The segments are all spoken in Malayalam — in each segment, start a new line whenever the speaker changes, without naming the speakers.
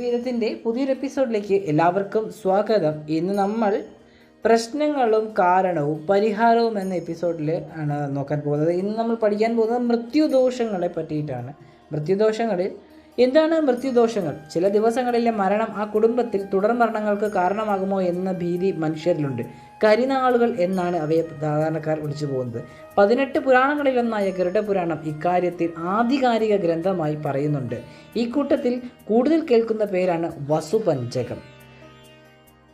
വേദത്തിന്റെ പുതിയൊരു എപ്പിസോഡിലേക്ക് എല്ലാവർക്കും സ്വാഗതം. ഇന്ന് നമ്മൾ പ്രശ്നങ്ങളും കാരണവും പരിഹാരവും എന്ന എപ്പിസോഡിൽ ആണ് നോക്കാൻ പോകുന്നത്. ഇന്ന് നമ്മൾ പഠിക്കാൻ പോകുന്നത് മൃത്യുദോഷങ്ങളെ പറ്റിയിട്ടാണ്. മൃത്യുദോഷങ്ങളിൽ എന്താണ് മൃത്യുദോഷങ്ങൾ? ചില ദിവസങ്ങളിലെ മരണം ആ കുടുംബത്തിൽ തുടർ മരണങ്ങൾക്ക് കാരണമാകുമോ എന്ന ഭീതി മനുഷ്യരിലുണ്ട്. കരിനാളുകൾ എന്നാണ് അവയെ സാധാരണക്കാർ വിളിച്ചു പോകുന്നത്. പതിനെട്ട് പുരാണങ്ങളിലൊന്നായ ഗരുഡപുരാണം ഇക്കാര്യത്തിൽ ആധികാരിക ഗ്രന്ഥമായി പറയുന്നുണ്ട്. ഈ കൂട്ടത്തിൽ കൂടുതൽ കേൾക്കുന്ന പേരാണ് വസുപഞ്ചകം.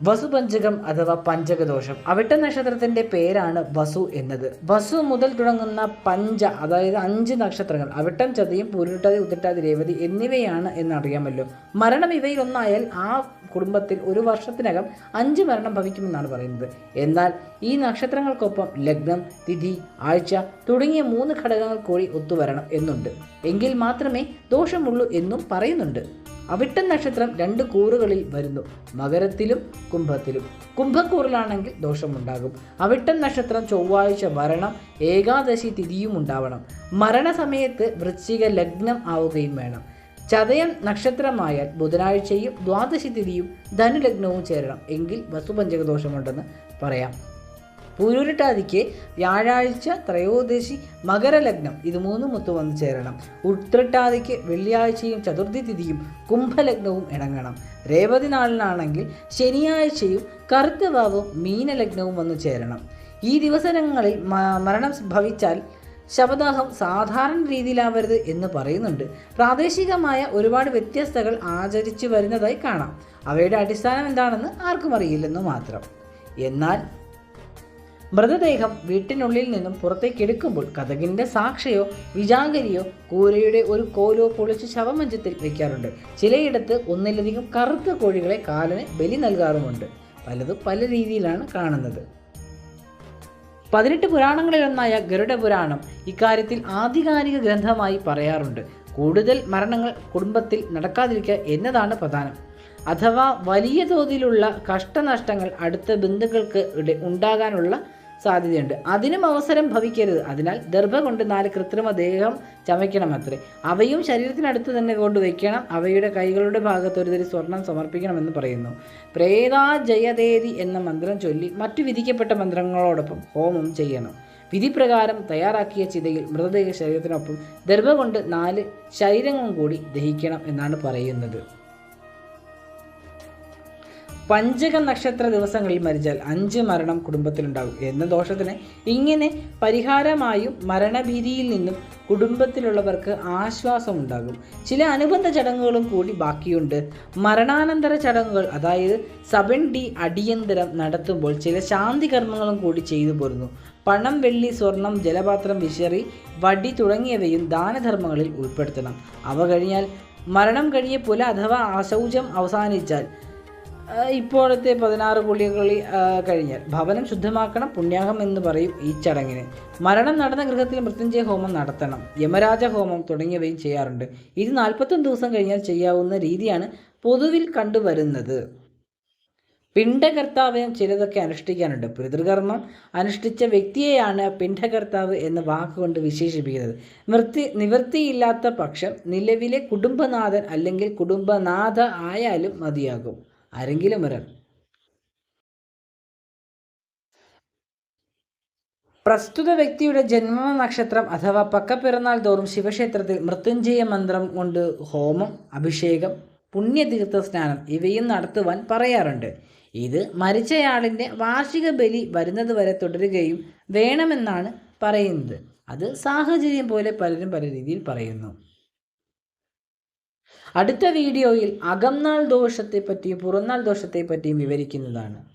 വസുപഞ്ചകം അഥവാ പഞ്ചകദോഷം. അവിട്ട നക്ഷത്രത്തിന്റെ പേരാണ് വസു എന്നത്. വസു മുതൽ തുടങ്ങുന്ന പഞ്ച അതായത് അഞ്ച് നക്ഷത്രങ്ങൾ അവിട്ടം ചതയും പൂരുട്ടാതി ഉത്തിട്ടാതി രേവതി എന്നിവയാണ് എന്നറിയാമല്ലോ. മരണം ഇവയിൽ ഒന്നായാൽ ആ കുടുംബത്തിൽ ഒരു വർഷത്തിനകം അഞ്ച് മരണം ഭവിക്കുമെന്നാണ് പറയുന്നത്. എന്നാൽ ഈ നക്ഷത്രങ്ങൾക്കൊപ്പം ലഗ്നം തിഥി ആഴ്ച തുടങ്ങിയ മൂന്ന് ഘടകങ്ങൾ കൂടി ഒത്തുവരണം എന്നുണ്ട്. എങ്കിൽ മാത്രമേ ദോഷമുള്ളൂ എന്നും പറയുന്നുണ്ട്. അവിട്ടം നക്ഷത്രം രണ്ട് കൂറുകളിൽ വരുന്നു. മകരത്തിലും കുംഭത്തിലും. കുംഭക്കൂറിലാണെങ്കിൽ ദോഷമുണ്ടാകും. അവിട്ടം നക്ഷത്രം ചൊവ്വാഴ്ച വരണം ഏകാദശി തിഥിയും ഉണ്ടാവണം. മരണസമയത്ത് വൃശ്ചിക ലഗ്നം ആവുകയും വേണം. ചതയം നക്ഷത്രമായാൽ ബുധനാഴ്ചയും ദ്വാദശി തിഥിയും ധനുലഗ്നവും ചേരണം. എങ്കിൽ വസുപഞ്ചകദോഷമുണ്ടെന്ന് പറയാം. പൂരുരുട്ടാതിക്ക് വ്യാഴാഴ്ച ത്രയോദശി മകരലഗ്നം ഇത് മൂന്നും ഒത്തു വന്നു ചേരണം. ഉത്രട്ടാതിക്ക് വെള്ളിയാഴ്ചയും ചതുർത്ഥി തിഥിയും കുംഭലഗ്നവും ഇണങ്ങണം. രേവതി നാളിനാണെങ്കിൽ ശനിയാഴ്ചയും കറുത്തവാവും മീനലഗ്നവും വന്നു ചേരണം. ഈ ദിവസങ്ങളിൽ മരണം ഭവിച്ചാൽ ശവദാഹം സാധാരണ രീതിയിലാവരുത് എന്ന് പറയുന്നുണ്ട്. പ്രാദേശികമായ ഒരുപാട് വ്യത്യസ്തകൾ ആചരിച്ചു വരുന്നതായി കാണാം. അവയുടെ അടിസ്ഥാനം എന്താണെന്ന് ആർക്കും അറിയില്ലെന്ന് മാത്രം. എന്നാൽ മൃതദേഹം വീട്ടിനുള്ളിൽ നിന്നും പുറത്തേക്ക് എടുക്കുമ്പോൾ കഥകിന്റെ സാക്ഷിയോ വിജാഗരിയോ കൂരയുടെ ഒരു കോലോ പൊളിച്ച് ശവമഞ്ചത്തിൽ വയ്ക്കാറുണ്ട് ചിലയിടത്ത് ഒന്നിലധികം കറുത്ത കോഴികളെ കാലന് ബലി നൽകാറുമുണ്ട്. പലതും പല രീതിയിലാണ് കാണുന്നത്. പതിനെട്ട് പുരാണങ്ങളിലൊന്നായ ഗരുഡ പുരാണം ഇക്കാര്യത്തിൽ ആധികാരിക ഗ്രന്ഥമായി പറയാറുണ്ട്. കൂടുതൽ മരണങ്ങൾ കുടുംബത്തിൽ നടക്കാതിരിക്കുക എന്നതാണ് പ്രധാനം. അഥവാ വലിയ തോതിലുള്ള കഷ്ടനഷ്ടങ്ങൾ അടുത്ത ബന്ധുക്കൾക്ക് ഉണ്ടാകാനുള്ള സാധ്യതയുണ്ട്. അതിനും അവസരം ഭവിക്കരുത്. അതിനാൽ ദർഭ കൊണ്ട് നാല് കൃത്രിമ ദേഹം ചമയ്ക്കണം അത്രേ. അവയും ശരീരത്തിനടുത്ത് തന്നെ കൊണ്ട് വയ്ക്കണം അവയുടെ കൈകളുടെ ഭാഗത്ത് ഒരുതരി സ്വർണം സമർപ്പിക്കണമെന്ന് പറയുന്നു. പ്രേതാ ജയദേതി എന്ന മന്ത്രം ചൊല്ലി മറ്റു വിധിക്കപ്പെട്ട മന്ത്രങ്ങളോടൊപ്പം ഹോമം ചെയ്യണം. വിധിപ്രകാരം തയ്യാറാക്കിയ ചിതയിൽ മൃതദേഹ ശരീരത്തിനൊപ്പം ദർഭ കൊണ്ട് നാല് ശരീരങ്ങളും കൂടി ദഹിക്കണം എന്നാണ് പറയുന്നത്. പഞ്ചക നക്ഷത്ര ദിവസങ്ങളിൽ മരിച്ചാൽ അഞ്ച് മരണം കുടുംബത്തിലുണ്ടാകും എന്ന ദോഷത്തിന് ഇങ്ങനെ പരിഹാരമായും മരണഭീതിയിൽ നിന്നും കുടുംബത്തിലുള്ളവർക്ക് ആശ്വാസം ഉണ്ടാകും ചില അനുബന്ധ ചടങ്ങുകളും കൂടി ബാക്കിയുണ്ട്. മരണാനന്തര ചടങ്ങുകൾ അതായത് സബൻ ഡി അടിയന്തരം നടത്തുമ്പോൾ ചില ശാന്തി കർമ്മങ്ങളും കൂടി ചെയ്തു പോരുന്നു. പണം വെള്ളി സ്വർണം ജലപാത്രം വിശറി വടി തുടങ്ങിയവയും ദാനധർമ്മങ്ങളിൽ ഉൾപ്പെടുത്തണം. അവ കഴിഞ്ഞാൽ മരണം കഴിഞ്ഞ പുല അഥവാ അശൗചം അവസാനിച്ചാൽ ഇപ്പോഴത്തെ പതിനാറ് പുള്ളികളി കഴിഞ്ഞാൽ. ഭവനം ശുദ്ധമാക്കണം പുണ്യാഹം എന്ന് പറയും ഈ ചടങ്ങിന്. മരണം നടന്ന ഗൃഹത്തിൽ മൃത്യുഞ്ജയ ഹോമം നടത്തണം. യമരാജ ഹോമം തുടങ്ങിയവയും ചെയ്യാറുണ്ട്. ഇത് നാൽപ്പത്തൊന്ന് ദിവസം കഴിഞ്ഞാൽ ചെയ്യാവുന്ന രീതിയാണ് പൊതുവിൽ കണ്ടുവരുന്നത്. പിണ്ഡകർത്താവിനും ചിലതൊക്കെ അനുഷ്ഠിക്കാനുണ്ട്. പിതൃകർമ്മം അനുഷ്ഠിച്ച വ്യക്തിയെയാണ് പിണ്ഡകർത്താവ് എന്ന വാക്കുകൊണ്ട് വിശേഷിപ്പിക്കുന്നത്. നിവൃത്തി നിവൃത്തിയില്ലാത്ത പക്ഷം നിലവിലെ കുടുംബനാഥൻ അല്ലെങ്കിൽ കുടുംബനാഥ ആയാലും മതിയാകും. ആരെങ്കിലും ഒരാൾ പ്രസ്തുത വ്യക്തിയുടെ ജന്മ നക്ഷത്രം അഥവാ പക്കപ്പിറന്നാൾ തോറും ശിവക്ഷേത്രത്തിൽ മൃത്യുഞ്ജയ മന്ത്രം കൊണ്ട് ഹോമം അഭിഷേകം പുണ്യതീർത്ഥ സ്നാനം ഇവയും നടത്തുവാൻ പറയാറുണ്ട്. ഇത് മരിച്ചയാളിന്റെ വാർഷിക ബലി വരുന്നത് വരെ തുടരുകയും വേണമെന്നാണ് പറയുന്നത്. അത് സാഹചര്യം പോലെ പലരും പല രീതിയിൽ പറയുന്നു. അടുത്ത വീഡിയോയിൽ അകംനാൾ ദോഷത്തെ പറ്റിയും പുറന്നാൾ ദോഷത്തെ പറ്റിയും വിവരിക്കുന്നതാണ്.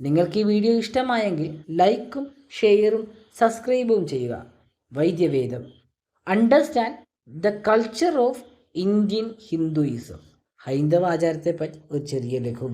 നിങ്ങൾക്ക് ഈ വീഡിയോ ഇഷ്ടമായെങ്കിൽ ലൈക്കും ഷെയറും സബ്സ്ക്രൈബും ചെയ്യുക. Vaidyavedam. Understand the culture of Indian Hinduism. ഹൈന്ദവ ആചാരത്തെപ്പറ്റി ഒരു ചെറിയ ലഘു